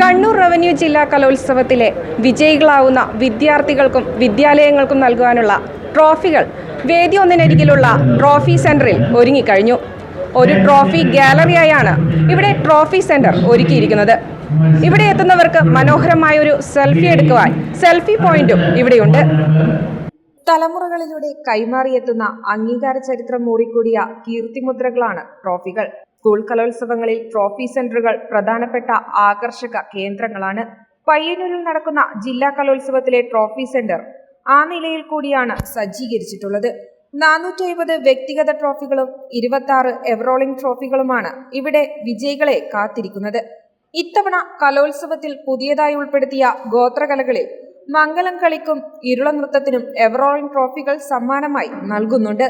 Kannur revenue ജില്ലാ കലോത്സവത്തിലെ വിജയികളാവുന്ന വിദ്യാർത്ഥികൾക്കും വിദ്യാലയങ്ങൾക്കും നൽകുവാനുള്ള ട്രോഫികൾ വേദി ഒന്നിനരികിലുള്ള ട്രോഫി സെന്ററിൽ ഒരുങ്ങിക്കഴിഞ്ഞു. ഒരു ട്രോഫി ഗാലറിയായാണ് ഇവിടെ ട്രോഫി സെന്റർ ഒരുക്കിയിരിക്കുന്നത്. ഇവിടെ എത്തുന്നവർക്ക് മനോഹരമായ ഒരു സെൽഫി എടുക്കുവാൻ സെൽഫി പോയിന്റും ഇവിടെയുണ്ട്. തലമുറകളിലൂടെ കൈമാറിയെത്തുന്ന അംഗീകാര ചരിത്രം മൂറിക്കൂടിയ കീർത്തിമുദ്രകളാണ് ട്രോഫികൾ. സ്കൂൾ കലോത്സവങ്ങളിൽ ട്രോഫി സെന്ററുകൾ പ്രധാനപ്പെട്ട ആകർഷക കേന്ദ്രങ്ങളാണ്. പയ്യന്നൂരിൽ നടക്കുന്ന ജില്ലാ കലോത്സവത്തിലെ ട്രോഫി സെന്റർ ആ നിലയിൽ കൂടിയാണ് സജ്ജീകരിച്ചിട്ടുള്ളത്. നാനൂറ്റി അയ്പത് വ്യക്തിഗത ട്രോഫികളും ഇരുപത്തി ആറ് എവറോളിംഗ് ട്രോഫികളുമാണ് ഇവിടെ വിജയികളെ കാത്തിരിക്കുന്നത്. ഇത്തവണ കലോത്സവത്തിൽ പുതിയതായി ഉൾപ്പെടുത്തിയ ഗോത്രകലകളിൽ മംഗലം കളിക്കും ഇരുള നൃത്തത്തിനും എവറോളിംഗ് ട്രോഫികൾ സമ്മാനമായി നൽകുന്നുണ്ട്.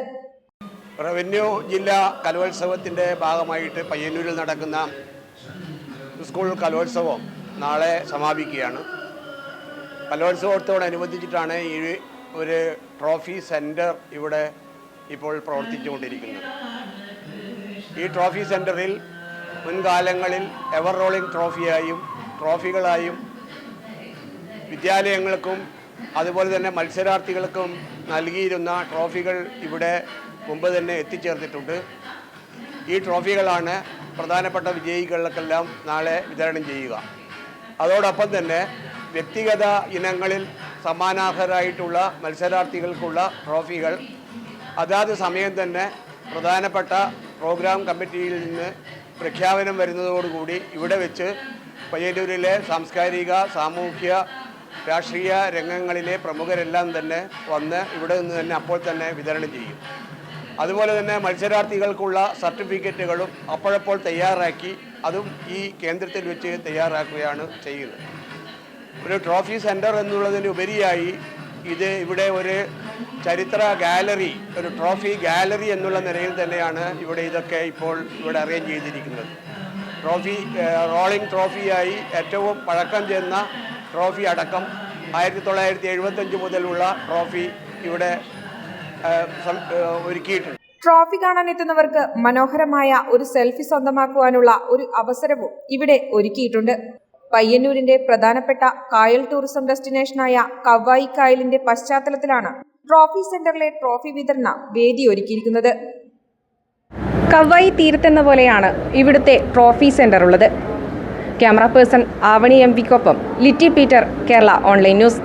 റവന്യൂ ജില്ലാ കലോത്സവത്തിന്റെ ഭാഗമായിട്ട് പയ്യന്നൂരിൽ നടക്കുന്ന സ്കൂൾ കലോത്സവം നാളെ സമാപിക്കുകയാണ്. കലോത്സവത്തോടനുബന്ധിച്ചിട്ടാണ് ഈ ഒരു ട്രോഫി സെന്റർ ഇവിടെ ഇപ്പോൾ പ്രവർത്തിച്ചുകൊണ്ടിരിക്കുന്നത്. ഈ ട്രോഫി സെന്ററിൽ മുൻകാലങ്ങളിൽ എവർ റോളിംഗ് ട്രോഫിയായും ട്രോഫികളായും വിദ്യാലയങ്ങൾക്കും അതുപോലെ തന്നെ മത്സരാർത്ഥികൾക്കും നൽകിയിരുന്ന ട്രോഫികൾ ഇവിടെ മുമ്പ് തന്നെ എത്തിച്ചേർന്നിട്ടുണ്ട്. ഈ ട്രോഫികളാണ് പ്രധാനപ്പെട്ട വിജയികൾക്കെല്ലാം നാളെ വിതരണം ചെയ്യുക. അതോടൊപ്പം തന്നെ വ്യക്തിഗത ഇനങ്ങളിൽ സമ്മാനാർഹരായിട്ടുള്ള മത്സരാർത്ഥികൾക്കുള്ള ട്രോഫികൾ അതാത് സമയം തന്നെ പ്രധാനപ്പെട്ട പ്രോഗ്രാം കമ്മിറ്റിയിൽ നിന്ന് പ്രഖ്യാപനം വരുന്നതോടുകൂടി ഇവിടെ വെച്ച് പയ്യന്നൂരിലെ സാംസ്കാരിക സാമൂഹ്യ രാഷ്ട്രീയ രംഗങ്ങളിലെ പ്രമുഖരെല്ലാം തന്നെ വന്ന് ഇവിടെ നിന്ന് തന്നെ അപ്പോൾ തന്നെ വിതരണം ചെയ്യും. അതുപോലെ തന്നെ മത്സരാർത്ഥികൾക്കുള്ള സർട്ടിഫിക്കറ്റുകളും അപ്പോഴപ്പോൾ തയ്യാറാക്കി അതും ഈ കേന്ദ്രത്തിൽ വെച്ച് തയ്യാറാക്കുകയാണ് ചെയ്യുന്നത്. ഒരു ട്രോഫി സെന്റർ എന്നുള്ളതിന് ഉപരിയായി ഇത് ഇവിടെ ഒരു ചരിത്ര ഗാലറി ഒരു ട്രോഫി ഗാലറി എന്നുള്ള നിലയിൽ തന്നെയാണ് ഇവിടെ ഇതൊക്കെ ഇപ്പോൾ ഇവിടെ അറേഞ്ച് ചെയ്തിരിക്കുന്നത്. ട്രോഫി റോളിംഗ് ട്രോഫിയായി ഏറ്റവും പഴക്കം ചെന്ന ട്രോഫി അടക്കം ആയിരത്തി തൊള്ളായിരത്തി എഴുപത്തഞ്ച് മുതലുള്ള ട്രോഫി ഇവിടെ ഒരുക്കിയിട്ടുണ്ട്. ട്രോഫി കാണാൻ എത്തുന്നവർക്ക് മനോഹരമായ ഒരു സെൽഫി സ്വന്തമാക്കുവാനുള്ള ഒരു അവസരവും ഇവിടെ ഒരുക്കിയിട്ടുണ്ട്. പയ്യന്നൂരിന്റെ പ്രധാനപ്പെട്ട കായൽ ടൂറിസം ഡെസ്റ്റിനേഷനായ കവായി കായലിന്റെ പശ്ചാത്തലത്തിലാണ് ട്രോഫി സെന്ററിലെ ട്രോഫി വിതരണ വേദി ഒരുക്കിയിരിക്കുന്നത്. കവായി തീരത്തെന്ന പോലെയാണ് ഇവിടുത്തെ ട്രോഫി സെന്റർ ഉള്ളത് camera person Avani M വിക്കൊപ്പം Litty Peter Kerala online news.